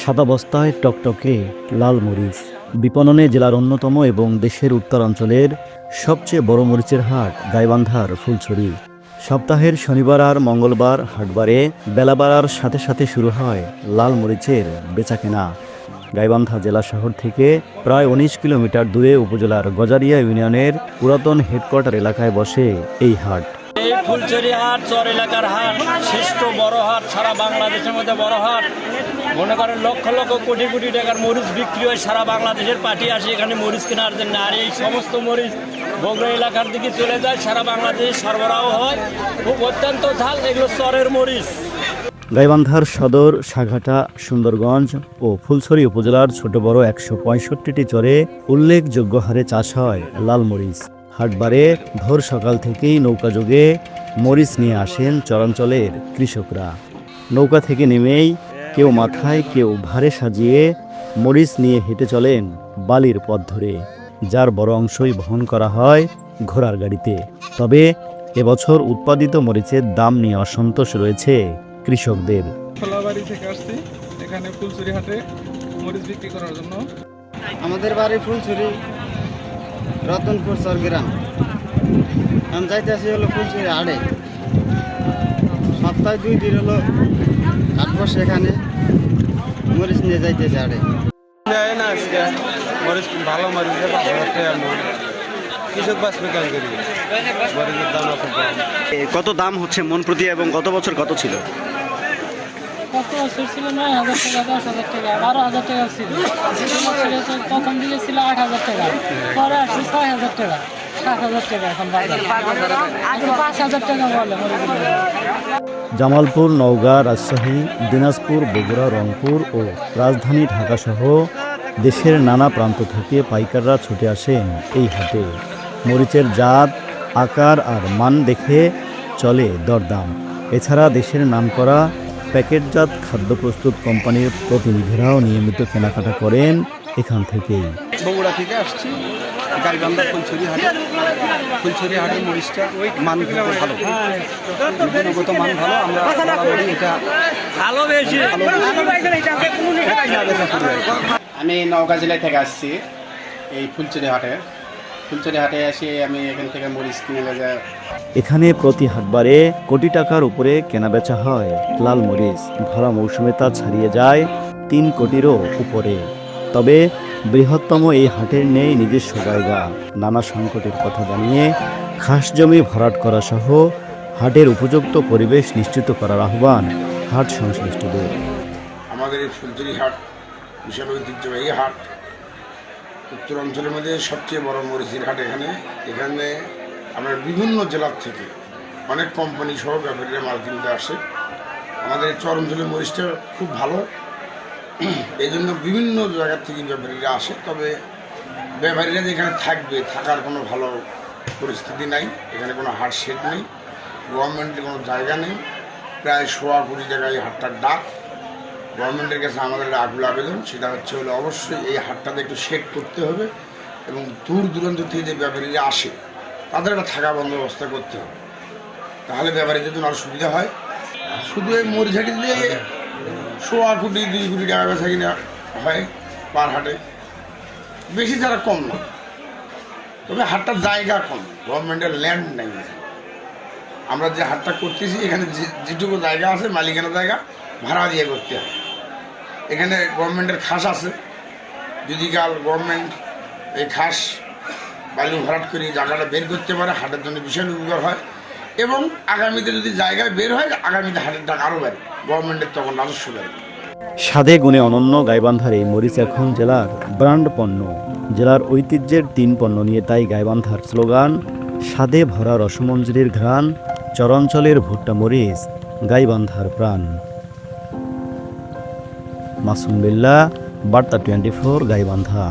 সাদা বস্তায় টকটকে লাল মরিচ। বিপণনে জেলার অন্যতম এবং দেশের উত্তরাঞ্চলের সবচেয়ে বড় মরিচের হাট, গাইবান্ধার ফুলছড়ি। সপ্তাহের শনিবার আর মঙ্গলবার হাটবারে বেলা বাড়ার সাথে সাথে শুরু হয় লাল মরিচের বেচাকেনা। গাইবান্ধা জেলা শহর থেকে প্রায় উনিশ কিলোমিটার দূরে উপজেলার গজারিয়া ইউনিয়নের পুরাতন হেডকোয়ার্টার এলাকায় বসে এই হাট। এই ফুলচুরি হাট চর এলাকার হাট, শ্রেষ্ঠ বড় হাট সারা বাংলাদেশের মধ্যে বড় হাট। মনে করেন লক্ষ লক্ষ কোটি কোটি টাকার মরিচ বিক্রি হয় সারা বাংলাদেশের পার্টি আসে এখানে মরিচ কেনার জন্য। আর এই সমস্ত মরিচ বগুড়া এলাকার দিকে চলে যায়, সারা বাংলাদেশে সরবরাহ হয়। খুব অত্যন্ত ঝাল, এগুলো চরের মরিচ। গাইবান্ধার সদর, সাঘাটা, সুন্দরগঞ্জ ও ফুলছড়ি উপজেলার ছোট বড় একশো পঁয়ষট্টিটি চরে উল্লেখযোগ্য হারে চাষ হয় লাল মরিচ। হাটবারে ভোর সকাল থেকেই নৌকাযোগে মরিচ নিয়ে আসেন চরাঞ্চলের কৃষকরা। নৌকা থেকে নেমেই কেউ মাথায় কেউ ভারে সাজিয়ে মরিচ নিয়ে হেঁটে চলেন বালির পথ ধরে যার বড় অংশই বহন করা হয় ঘোড়ার গাড়িতে। তবে এবছর উৎপাদিত মরিচের দাম নিয়ে অসন্তোষ রয়েছে কৃষকদের। খোলাবাড়ি থেকে আসছি এখানে ফুলচুরি হাটে মরিচ বিক্রি করার জন্য। আমাদের বাড়ি ফুলছড়ি। রতনপুর চরগ্রাম। আমি যাইতেছি হলো ফুলছড়ি হাটে। সপ্তাহে দুই দিন হলো হাট সেখানে মরিচ নিয়ে যাইতেছে দেয় না আজকে। মরিচ ভালো মরিচ পাঁচ হাজার টাকা কৃষক বাঁচবে কেন করি। মরিচের দাম কত দাম হচ্ছে মন প্রতি এবং গত বছর কত ছিল? কত ছিল? নয় হাজার টাকা, দশ হাজার টাকা, বারো হাজার টাকা ছিল। প্রথম দিকে ছিল আট হাজার টাকা, পরে আসছে ছয় হাজার টাকা জামালপুর, নওগাঁ, রাজশাহী, দিনাজপুর, বগুড়া, রংপুর ও রাজধানী ঢাকাসহ দেশের নানা প্রান্ত থেকে পাইকাররা ছুটে আসেন এই হাটে। মরিচের জাত, আকার আর মান দেখে চলে দরদাম। এছাড়া দেশের নামকরা প্যাকেটজাত খাদ্য প্রস্তুত কোম্পানির প্রতিনিধিরাও নিয়মিত কেনাকাটা করেন এখান থেকেই। বগুড়া থেকে আসছি। গাইবান্ধা ফুলছড়ি হাটে। ফুলছড়ি হাটের মরিচটা মান কিন্তু ভালো। গুণগত মান ভালো। আমরা বরাবরই এটা ভালো বেশি। আমি নওগাঁ জেলা থেকে আসছি এই ফুলচুরি হাটে। হাটে আমি এখান থেকে মরিচ কিনে লেগে এখানে প্রতি হাটবারে কোটি টাকার উপরে কেনাবেচা হয়। লাল মরিচ ভরা মৌসুমে তা ছাড়িয়ে যায় তিন কোটিরও উপরে। তবে বৃহত্তম এই হাটের নেই নিজস্ব জায়গা। নানা সংকটের কথা জানিয়ে খাস জমি ভরাট করা সহ হাটের উপযুক্ত পরিবেশ নিশ্চিত করার আহ্বান হাট সংশ্লিষ্টদের। আমাদের এই ফুলচুরি হাট বিশাল ঐতিহ্যবাহী হাট। উত্তরাঞ্চলের মধ্যে সবচেয়ে বড় মরিচির হাট এখানে। এখানে আমরা বিভিন্ন জেলার থেকে অনেক কোম্পানি সহ ব্যাপারীরা মাল কিনতে আসে। আমাদের চর অঞ্চলের মরিচটা খুব ভালো। এই জন্য বিভিন্ন জায়গার থেকে ব্যাপারীরা আসে, তবে ব্যাপারীরা যে এখানে থাকবে, থাকার কোনো ভালো পরিস্থিতি নাই। এখানে কোনো হাট শেড নেই। গভর্নমেন্টের কোনো জায়গা নেই। প্রায় সোয়া কুড়ি জায়গায় হাটটার ডাক। গভর্নমেন্টের কাছে আমাদের আকুল আবেদন, সেটা হচ্ছে হলো অবশ্যই এই হাটটাতে একটু সেট করতে হবে এবং দূর দূরান্ত থেকে যে ব্যাপারীরা আসে, তাদের একটা থাকা বন্দোবস্ত করতে হবে। তাহলে ব্যাপারীদের জন্য আরও সুবিধা হয়। শুধু এই মরিঝাটি দিয়ে সোয়া কোটি, দুই কোটি টাকা বেচা কিনা হয় পার হাটে। বেশি তারা কম না। তবে হাটটার জায়গা কম, গভর্নমেন্টের ল্যান্ড নেই। আমরা যে হাটটা করতেছি, এখানে যেটুকু জায়গা আছে, মালিকানা জায়গা ভাড়া দিয়ে করতে হয়। এখানে গভর্নমেন্টের খাস আছে। যদি কাল গভর্নমেন্ট এই খাস বালু ভরাট করে জায়গাটা বের করতে পারে, হাটের জন্য বিশাল উপকার হয়। এবং আগামীতে যদি জায়গায় বের হয়, আগামীতে হাটের টাকা আরও বাড়বে গভর্নমেন্টের তখন রাজস্ব বাড়বে স্বাদে গুণে অনন্য গাইবান্ধার এই মরিচ এখন জেলার ব্র্যান্ড পণ্য। জেলার ঐতিহ্যের তিন পণ্য নিয়ে তাই গাইবান্ধার স্লোগান স্বাদে ভরা রসমঞ্জরির ঘ্রাণ, চরাঞ্চলের ভুট্টা মরিচ, গাইবান্ধার প্রাণ। মাসুম বিল্লা বার্তা টোয়েন্টি ফোর গাইবান্ধা।